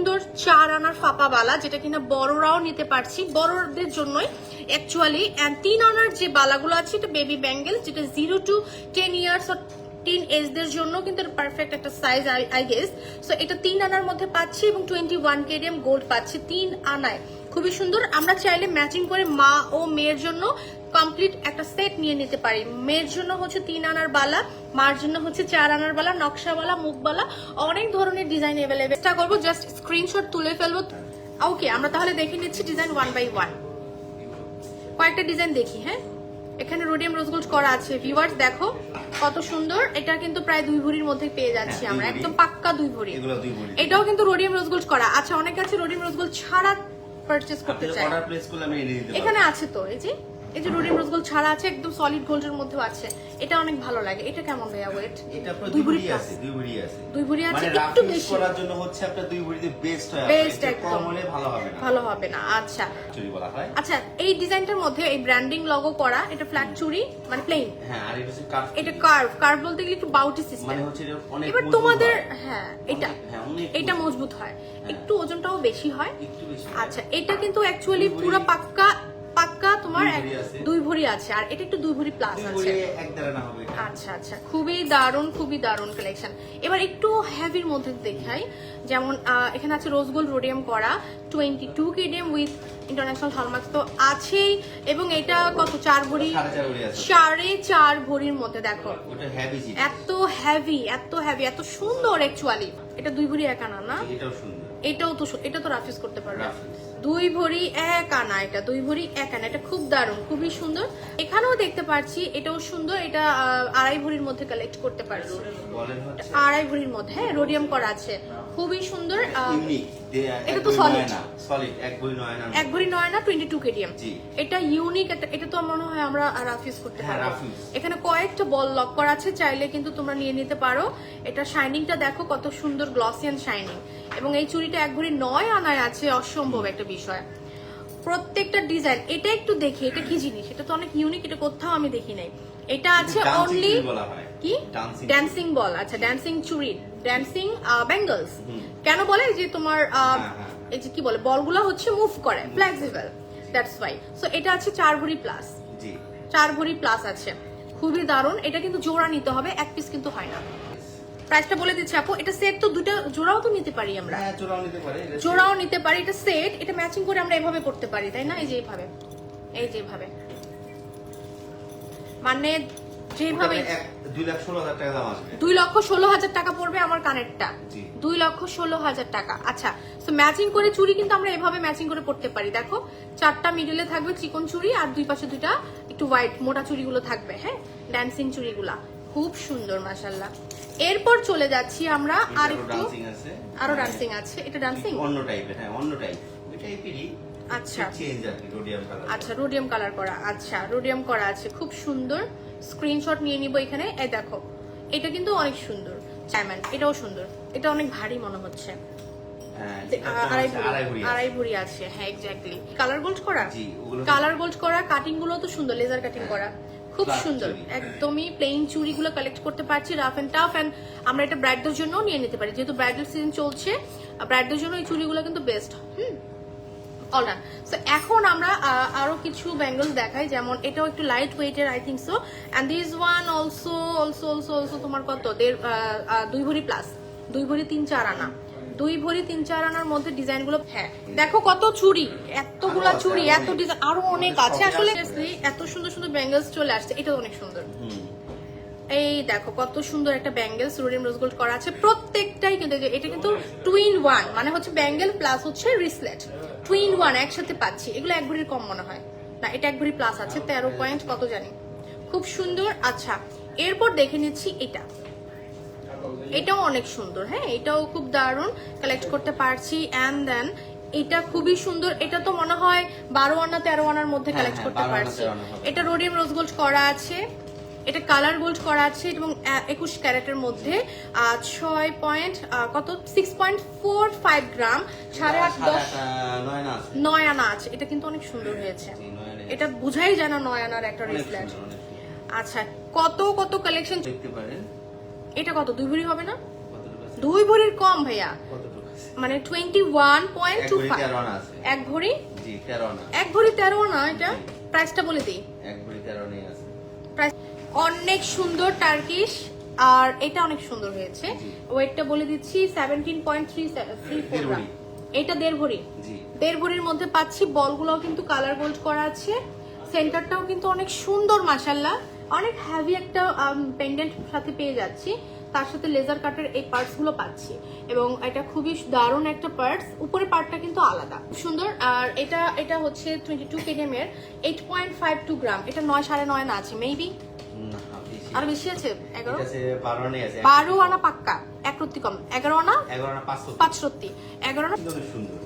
সুন্দর চার আনার ফাপা বালা যেটা কিনা বড়রাও নিতে পারছি। বড়দের জন্যই অ্যাকচুয়ালি তিন আনার যে বালাগুলো আছে, এটা বেবি ব্যাঙ্গেল যেটা zero to ten years teen এজদের জন্য কিন্তু পারফেক্ট একটা সাইজ আই গেস সো এটা তিন আনার মধ্যে পাচ্ছি এবং টোয়েন্টি ওয়ান কেডিএম গোল্ড পাচ্ছি তিন আনায় খুবই সুন্দর। আমরা চাইলে ম্যাচিং করে মা ও মেয়ের জন্য কমপ্লিট একটা সেট নিয়ে নিতে পারি। মেয়ের জন্য হচ্ছে তিন আনার বালা মার জন্য হচ্ছে চার আনার বালা নকশাওয়ালা মুখবালা অনেক ধরনের ডিজাইন অ্যাভেলেবেল চেষ্টা করব জাস্ট স্ক্রিনশট তুলে ফেলব। ওকে আমরা তাহলে দেখে নিচ্ছি ডিজাইন ওয়ান বাই ওয়ান কয়েকটা ডিজাইন দেখি হ্যাঁ? এখানে রোডিয়াম রোজ গোল্ড করা আছে ভিউয়ার্স দেখো কত সুন্দর। এটা কিন্তু প্রায় দুই ভরির মধ্যে পেয়ে যাচ্ছি হ্যাঁ, আমরা একদম পাক্কা দুই ভরি। এটাও কিন্তু রোডিয়াম রোজ গোল্ড করা। আচ্ছা অনেক আছে রোডিয়াম রোজ গোল্ড ছাড়া পারচেজ করতে চাই এখানে আছে তো এই যে? এই যে রোডিয়াম রোজ গোল্ড ছাড়া আছে একদম সলিড গোল্ডের মধ্যেও আছে। এটা অনেক ভালো লাগে। এটা কেমন ভাইয়া ওয়েট এটা দুই ভরি আছে দুই ভরি আছে। দুই ভরি আছে, মানে একটু বেশি। করার জন্য হচ্ছে আপনার দুই ভরিতে বেস্ট হয় একদম। কম হলে ভালো হবে না। ভালো হবে না আচ্ছা। চুরি বলা হয়। আচ্ছা এই ডিজাইনটার মধ্যে এই ব্র্যান্ডিং লগো করা এটা ফ্ল্যাট চুড়ি মানে প্লেন হ্যাঁ আর এটা হচ্ছে কাঠ এটা কার্ভ কার্ভ বলতে গেলে একটু বাউটি সিস্টেম মানে হচ্ছে এটা অনেক এবার তোমাদের হ্যাঁ। এটা। হ্যাঁ, অনেক এটা মজবুত। মজবুত হয়। একটু ওজনটাও বেশি হয়। একটু বেশি আচ্ছা এটা কিন্তু অ্যাকচুয়ালি পুরো পাক্কা পাক্কা তোমার দুই ভরি আছে। আর এটা একটু দুই ভরি প্লাস আছে। না। আচ্ছা আচ্ছা খুবই দারুণ খুবই দারুণ কালেকশন এবার একটু হেভির মধ্যে দেখাই। যেমন এখানে আছে রোজ গোল্ড রোডিয়াম করা twenty two KDM with international hallmark তো আছেই এবং এটা কত চার ভরি? সাড়ে চার ভরির মধ্যে দেখো। ওটা হ্যাভি এত হেভি এত হেভি এত সুন্দর অ্যাকচুয়ালি এটা দুই ভরি এক আনা না? এটাও তো এটা তো রাফিস করতে পারবে। দুই ভরি এক আনা, এটা দুই ভরি এক আনা, এটা খুব দারুণ, খুবই সুন্দর। এখানেও দেখতে পাচ্ছি এটাও সুন্দর, এটা আড়াই ভরির মধ্যে কালেক্ট করতে পারছি। আড়াই ভরির মধ্যে হ্যাঁ রোডিয়াম করা আছে। খুবই সুন্দর এটা তো। সলিড এক ভরি ভরি কেডিএম এটা ইউনিক এটা তো মনে হয় আমরা করতে হ্যাঁ। এখানে কয়েকটা বল লক করা আছে চাইলে কিন্তু তোমরা নিয়ে নিতে পারো। এটা শাইনিংটা দেখো কত সুন্দর গ্লসি শাইনিং এবং এই চুড়িটা এক ভরি নয় আনায় আছে অসম্ভব একটা বিষয়। প্রত্যেকটা ডিজাইন এটা একটু দেখি এটা কি জিনিস? এটা তো অনেক ইউনিক এটা কোথাও আমি দেখি নাই। এটা আছে অনলি। কি? ড্যান্সিং বল আচ্ছা ড্যান্সিং চুড়ি ড্যান্সিং ব্যাঙ্গলস হুম। কেন বলে? যে তোমার আহ, হ্যাঁ, হ্যাঁ। এই যে কি বলে? বলগুলো হচ্ছে মুভ করে ফ্লেক্সিবল দ্যাটস ওয়াই সো এটা আছে চার ভরি প্লাস চার ভরি প্লাস আছে। খুবই দারুণ। এটা কিন্তু জোড়া নিতে হবে এক পিস কিন্তু হয় না। প্রাইসটা বলে দিচ্ছি আপু এটা সেট তো দুটো জোড়াও তো নিতে পারি আমরা। হ্যাঁ জোড়াও নিতে পারে এটা সেট এটা ম্যাচিং করে আমরা এভাবে করতে পারি তাই না? এই যে এইভাবে। এই যে এইভাবে। মানে যেভাবে দুই লাখ ষোলো হাজার টাকা দাম আসবে। দুই লক্ষ ষোলো হাজার টাকা পড়বে আমার কানেরটা। দুই লক্ষ ষোলো হাজার টাকা। আচ্ছা তো ম্যাচিং করে চুড়ি কিন্তু আমরা এভাবে ম্যাচিং করে পড়তে পারি। দেখো চারটা মিডলে থাকবে চিকন চুড়ি আর দুই পাশে দুইটা একটু হোয়াইট মোটা চুড়িগুলো থাকবে হ্যাঁ? ড্যান্সিং চুড়িগুলা। খুব সুন্দর মাসাল্লাহ এরপর চলে যাচ্ছি আমরা আর একটু আরও ডান্সিং আছে। এটা ডান্সিং অন্য টাইপের হ্যাঁ অন্য টাইপ ওই টাইপেরই আচ্ছা। আচ্ছা রোডিয়াম কালার করা। আচ্ছা রোডিয়াম করা আছে। খুব সুন্দর। স্ক্রিনশট নিয়ে নিব এখানে। এই দেখো এটা কিন্তু অনেক সুন্দর। ডায়মন্ড এটাও সুন্দর। এটা অনেক ভারী মনে হচ্ছে। হ্যাঁ আড়াই ভরি আছে। হ্যাঁ এক্স্যাক্টলি কালার গোল্ড করা? কালার গোল্ড করা কাটিংগুলো তো সুন্দর লেজার কাটিং করা। খুব সুন্দর। একদমই প্লেন চুড়িগুলো কালেক্ট করতে পারছি রাফ এন্ড টাফ এন্ড আমরা এটা ব্রাইডদের জন্য নিয়ে নিতে পারি। যেহেতু ব্রাইডাল সিজন চলছে ব্রাইডদের জন্য এই চুড়িগুলো কিন্তু বেস্ট হুম? অলরান সো এখন আমরা আহ, আরও কিছু ব্যাঙ্গলস দেখাই যেমন এটাও একটু লাইট ওয়েটের I think so and this one also also also also তোমার কত? আহ, দুই ভরি প্লাস দুই ভরি তিন চার আনা। দুই ভরি তিন চার আনার মধ্যে ডিজাইনগুলো হ্যাঁ দেখো কত চুড়ি এতগুলা চুড়ি এত ডিজাইন আরও অনেক আছে। আসলে এত সুন্দর সুন্দর ব্যাঙ্গলস চলে আসছে এটা অনেক সুন্দর। এই দেখো কত সুন্দর একটা ব্যাঙ্গেলস রোডিয়াম রোজ গোল্ড করা আছে। প্রত্যেকটাই কিন্তু এটা কিন্তু টুইন ওয়ান মানে হচ্ছে ব্যাঙ্গেল প্লাস হচ্ছে রিসলেট টুইন ওয়ান একসাথে পাচ্ছি। এগুলো এক ভরির কম মনে হয়। না এটা এক ভরি প্লাস আছে তেরো পয়েন্ট কত জানি। খুব সুন্দর। আচ্ছা এরপর দেখে নিচ্ছি এটা। এটাও অনেক সুন্দর হ্যাঁ? এটাও খুব দারুণ। কালেক্ট করতে পারছি। অ্যান্ড দেন এটা খুবই সুন্দর। এটা তো মনে হয় বারো আনা তেরো আনার মধ্যে হ্যাঁ, কালেক্ট হ্যাঁ, করতে পারছি। 13 আনা হবে। এটা রোডিয়াম রোজ গোল্ড করা আছে। এটা কালার গোল্ড করা আছে এবং একুশ ক্যারেটের মধ্যে ছয় পয়েন্ট কত? Six point four five gram সাড়ে আট দশ নয় আনা আছে। এটা কিন্তু অনেক সুন্দর হয়েছে। নয় আনা। এটা বুঝাই যায় না নয় আনার একটা রিসলেট। আচ্ছা কত কত কালেকশন দেখতে পারেন। এটা কত? দুই ভরি হবে না? দুই ভরির কম ভাইয়া। মানে twenty one point two five এক ভরি? এক ভরি তেরো না এটা? প্রাইসটা বলে দিই। এক ভরি তেরো নেই আছে। প্রাইস অনেক সুন্দর টার্কিশ আর এটা অনেক সুন্দর হয়েছে। ওয়েটটা বলে দিচ্ছি সেভেন্টিন পয়েন্ট থ্রি থ্রি দেড় ভরি। এটা দেড় ভরি। দেড় ভরির মধ্যে পাচ্ছি বলগুলোও কিন্তু কালার গোল্ড করা আছে। সেন্টারটাও কিন্তু অনেক সুন্দর মাসাল্লাহ অনেক হ্যাভি একটা পেন্ডেন্ট সাথে পেয়ে যাচ্ছি। তার সাথে লেজার কাটের এই পার্টসগুলো পাচ্ছি। এবং এটা খুবই দারুণ একটা পার্টস উপরে পার্টটা কিন্তু আলাদা। সুন্দর। আর এটা এটা হচ্ছে টোয়েন্টি টু কেডিএম এর eight point five two gram. এটা নয় সাড়ে নয় না আছে মেবি আরও বেশি আছে? এগারো? বারো আনা পাক্কা। এক রত্তি কম। এগারো আনা? পাঁচশো। পাঁচ রত্তি। এগারো আনা সুন্দর।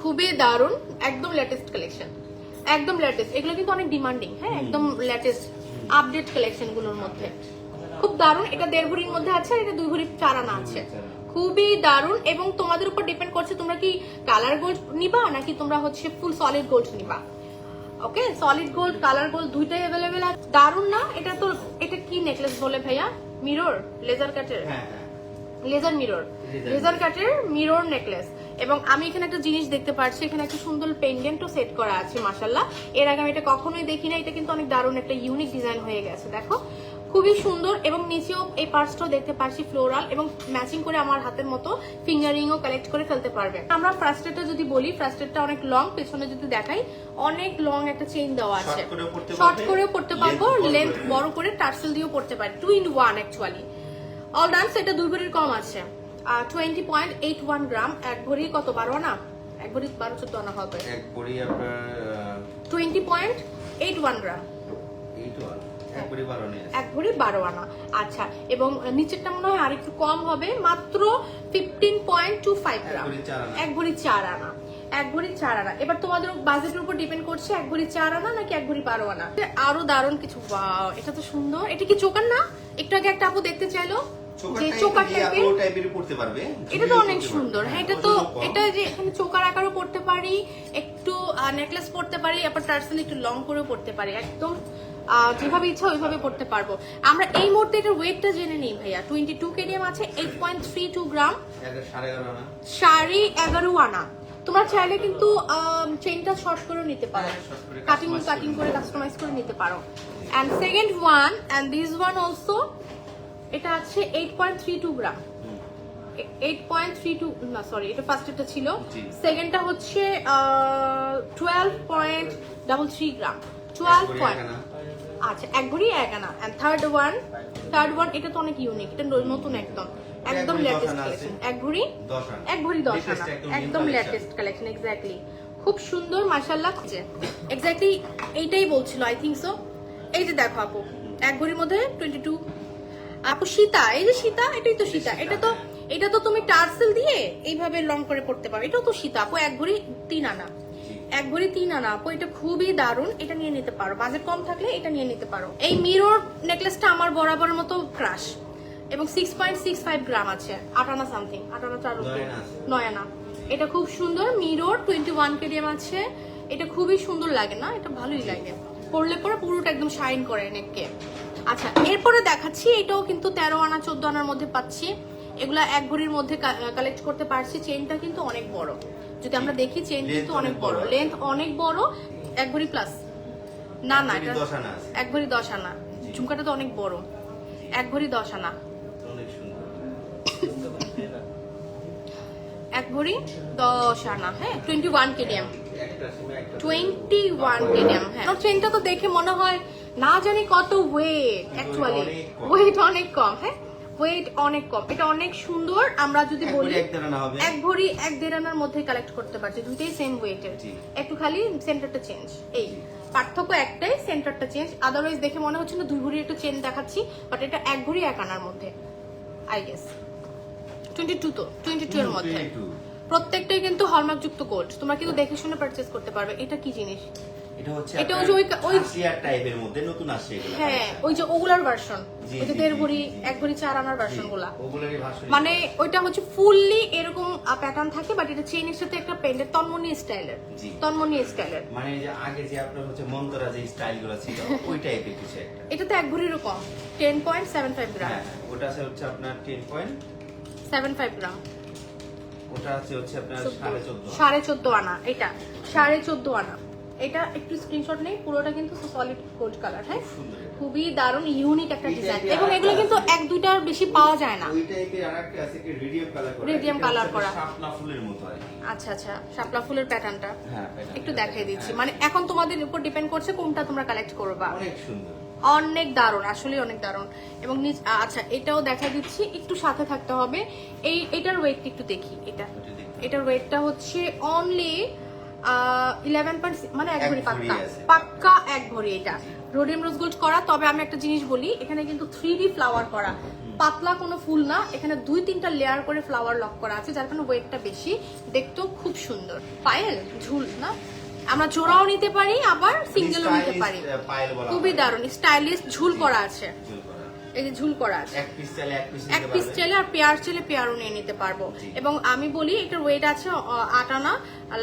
খুবই দারুণ একদম লেটেস্ট কালেকশন একদম লেটেস্ট এগুলো কিন্তু অনেক ডিমান্ডিং হ্যাঁ? একদম লেটেস্ট আপডেট কালেকশনগুলোর মধ্যে। খুব দারুণ। এটা দেড় ভরির মধ্যে আছে এটা দুই ভরির চার আনা আছে। খুবই দারুণ এবং তোমাদের উপর ডিপেন্ড করছে তোমরা কি কালার গোল্ড নিবা নাকি তোমরা হচ্ছে ফুল সলিড গোল্ড নিবা? Okay? Solid gold colour gold দুইটাই অ্যাভেলেবেল আছে। দারুণ না? এটা তো এটা কি নেকলেস বলে ভাইয়া? মিরর লেজার কাটের লেজার মিরর লেজার কাটের মিরর নেকলেস এবং আমি এখানে একটা জিনিস দেখতে পাচ্ছি এখানে একটা সুন্দর পেন্ডেন্টও সেট করা আছে মাসাল্লাহ এর আগে আমি এটা কখনোই দেখি না এটা কিন্তু অনেক দারুণ একটা ইউনিক ডিজাইন হয়ে গেছে দেখো। খুবই সুন্দর এবং নিচেও এই পার্টসটাও দেখতে পাচ্ছি ফ্লোরাল এবং ম্যাচিং করে আমার হাতের মতো ফিঙ্গারিংও কালেক্ট করে ফেলতে পারবে। আমরা ফ্রাস্টেটটা যদি বলি ফ্রাস্টেটটা অনেক লং পেছনে যদি দেখাই অনেক লং একটা চেইন দেওয়া আছে। শর্ট করেও পড়তে পারব লেন্থ বড় করে টার্সেল দিয়েও পড়তে পারি। Two in one actually all dance এটা দুই ভরির কম আছে। Twenty point eight one gram এক ভরি কত? বারো আনা? এক ভরি বারো চোদ্দ আনা হবে। এক ভরি আপনার twenty point eight one gram এক ভরি বারো আনা। আচ্ছা এবং নিচেরটা মনে হয় আরেকটু কম হবে মাত্র fifteen point two five gram. এক ভরি চার আনা। এক ভরি চার আনা। এবার তোমাদের বাজেটের উপর ডিপেন্ড করছে এক ভরি চার আনা নাকি এক ভরি বারো আনা? আরও দারুণ কিছু। এটা তো সুন্দর। এটা কি চোকার না? একটু আগে একটা আপু দেখতে চাইলো যে চোকার টাইপের পড়তে পারবে। এটা তো অনেক সুন্দর। হ্যাঁ এটা তো এটা যে এখানে চোকার আকারও পড়তে পারি একটু নেকলেস পড়তে পারি আবার টার্সেল একটু লং করেও পড়তে পারি। একদম যেভাবে ইচ্ছা ওইভাবে পড়তে পারব। আমরা এই মুহূর্তে এটার ওয়েটটা জেনে নিই ভাইয়া। টোয়েন্টি টু কেডিএম আছে eight point three two gram. সাড়ে এগারো আনা। তোমরা চাইলে কিন্তু চেনটা শর্ট করে নিতে পারো। হ্যাঁ, কাটিং কাটিং করে কাস্টমাইজ করে নিতে পারো। And second one and this one also এটা আছে eight point three two gram. Eight point three two না সরি এটা ফার্স্টেরটা ছিল। সেকেন্ডটা হচ্ছে twelve point double three gram. Twelve point. আচ্ছা এক ভরি এক আনা and third one third one এটা তো অনেক ইউনিক এটা নতুন একদম। একদম লেটেস্ট কালেকশন এক আনা। এক ভরি দশ আনা একদম লেটেস্ট কালেকশন এক্স্যাক্টলি খুব সুন্দর মাশাল্লাহ এক্স্যাক্টলি এইটাই বলছিল আই থিঙ্ক সো এই যে দেখো আপু এক ভরির মধ্যে টোয়েন্টি টু আপু সীতা এই যে সীতা এটাই তো সীতা। এটা তো এটা তো তুমি টার্সেল দিয়ে এইভাবে লং করে পড়তে পারো। এটাও তো সীতা। আপু এক ভরি তিন আনা। এক ভরি তিন আনা। আপু এটা খুবই দারুণ। এটা নিয়ে নিতে পারো। বাজেট কম থাকলে এটা নিয়ে নিতে পারো। এই মিরর নেকলেসটা আমার বরাবরের মতো ক্রাশ এবং six point six five gram আছে। আট আনা সামথিং আট আনা চার নয় আনা নয় আনা। এটা খুব সুন্দর। মিরর টোয়েন্টি ওয়ান কেডিএম আছে। এটা খুবই সুন্দর লাগে না? এটা ভালোই লাগে। পরলে পরে পুরোটা একদম শাইন করে নেককে আচ্ছা এরপরে দেখাচ্ছি। এটাও কিন্তু তেরো আনা চোদ্দ আনার মধ্যে পাচ্ছি। এগুলা এক ভরির মধ্যে কালেক্ট করতে পারছি। চেনটা কিন্তু অনেক বড়। যদি আমরা দেখি চেন কিন্তু অনেক বড়। লেন্থ অনেক বড় এক ভরি প্লাস না না এটা দশ আনা আছে। এক ভরি দশ আনা। ঝুমকাটা তো অনেক বড়। এক ভরি দশ আনা। এক ভরি দশ আনা হ্যাঁ? Twenty one KDM twenty one KDM হ্যাঁ। ট্রেনটা তো দেখে মনে হয় না জানি কত ওয়েট অ্যাকচুয়ালি ওয়েট অনেক কম হ্যাঁ? ওয়েট অনেক কম। এটা অনেক সুন্দর আমরা যদি বলি এক ভরি এক দেড় আনার মধ্যে কালেক্ট করতে পারছি। দুইটাই সেম ওয়েটের। একটু খালি সেন্টারটা চেঞ্জ এই পার্থক্য একটাই সেন্টারটা চেঞ্জ আদারওয়াইজ দেখে মনে হচ্ছে না দুই ভরি একটা চেন দেখাচ্ছি বাট এটা এক ভরি এক আনার মধ্যে আই গেস টোয়েন্টি টু তো টোয়েন্টি টু এর মধ্যে। প্রত্যেকটাই কিন্তু হলমার্ক যুক্ত গোল্ড তোমরা কিন্তু দেখে শুনে পারচেস করতে পারবে। এটা কি জিনিস? এটা হচ্ছে এটা আপনার ওই ওই- ওই- টাইপের মধ্যে নতুন আসছে এগুলো হ্যাঁ ওই যে ওগুলার ভার্সন জি, ওই যে দেড় ভরি। এক ভরি চার আনার মানে ওইটা হচ্ছে ফুললি এরকম প্যাটার্ন থাকে বাট এটা চেইনের সাথে একটা তন্মনি স্টাইলের তন্মনি স্টাইলের। মানে যে আগে যে আপনার হচ্ছে মন্তরা যে স্টাইল ছিল ওই টাইপের কিছু একটা। এটা তো এক কম গ্রাম হ্যাঁ ওটা আছে হচ্ছে আপনার ten point seven five gram ওটা আছে হচ্ছে আপনার সাড়ে চোদ্দ সাড়ে চোদ্দ আনা এটা। সাড়ে চোদ্দ আনা। এটা একটু স্ক্রিনশট নেই পুরোটা কিন্তু সলিড গোল্ড কালার হ্যাঁ? খুবই দারুণ ইউনিক একটা ডিজাইন এবং এগুলো কিন্তু এক দুইটার বেশি পাওয়া যায় না। ওই টাইপের আরেকটা আছে কি রেডিয়াম কালার করা। Colour হচ্ছে করা। শাপলা ফুলের মতো আর কি। আচ্ছা আচ্ছা শাপলা ফুলের প্যাটার্নটা হ্যাঁ একটু দেখাই দিচ্ছি। হ্যাঁ। মানে এখন তোমাদের উপর ডিপেন্ড করছে কোনটা তোমরা কালেক্ট করবা। অনেক সুন্দর। অনেক দারুণ আসলে অনেক দারুণ। এবং নিচ আচ্ছা এটাও দেখা দিচ্ছি। একটু সাথে থাকতে হবে। এই এটার ওয়েট একটু দেখি এটা। এটার ওয়েটটা হচ্ছে অনলি ইলেভেন পয়েন্ট মানে এক ভরি পাক্কা। পাক্কা এক ভরি এটা। রোডিয়াম রোজ গোল্ড করা তবে আমি একটা জিনিস বলি এখানে কিন্তু থ্রি ডি ফ্লাওয়ার করা। পাতলা কোনো ফুল না এখানে দুই তিনটা লেয়ার করে ফ্লাওয়ার লক করা আছে যার কারণে ওয়েটটা বেশি। দেখতেও খুব সুন্দর। পায়েল ঝুল না? আমরা জোড়াও নিতে পারি আবার সিঙ্গেলও নিতে পারি। খুবই দারুণ। স্টাইলিশ ঝুল করা আছে। এই যে ঝুল করা আছে। এক পিস চাইলে এক পিস এক পিস চাইলে আর পেয়ার চাইলে পেয়ারও নিয়ে নিতে পারব। এবং আমি বলি এটার ওয়েট আছে আট আনা।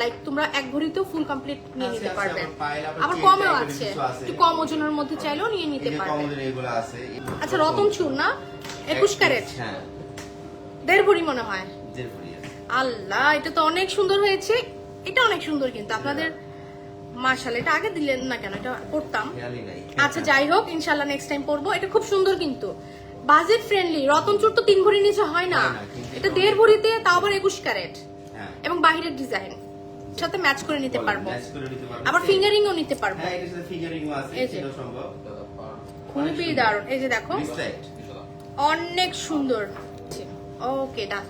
লাইক তোমরা এক ভরিতেও ফুল কমপ্লিট নিয়ে নিতে পারবে। আবার কমেও আছে। একটু কম ওজনের মধ্যে চাইলেও নিয়ে নিতে পারবে। কমোদের এগুলো আছে। আচ্ছা রতন চুর না? একুশ ক্যারেট? হ্যাঁ। দেড় ভরি মনে হয়। আল্লাহ এটা তো অনেক সুন্দর হয়েছে। এটা অনেক সুন্দর কিন্তু। আপনাদের মার্শাল এটা আগে দিলেন না কেন? এটা করতাম। আচ্ছা যাই হোক ইনশাল্লাহ নেক্সট টাইম পরবো এটা খুব সুন্দর কিন্তু। বাজেট ফ্রেন্ডলি রতনচুর তো তিন ভরি নিচে হয় না। এটা দেড় ভরিতে তাও আবার একুশ ক্যারেট। হ্যাঁ। এবং বাহিরের ডিজাইন সাথে ম্যাচ করে নিতে পারব। আবার ফিঙ্গারিংও নিতে পারব। হ্যাঁ খুবই দারুণ। এই যে দেখো। অনেক সুন্দর। ওকে ডান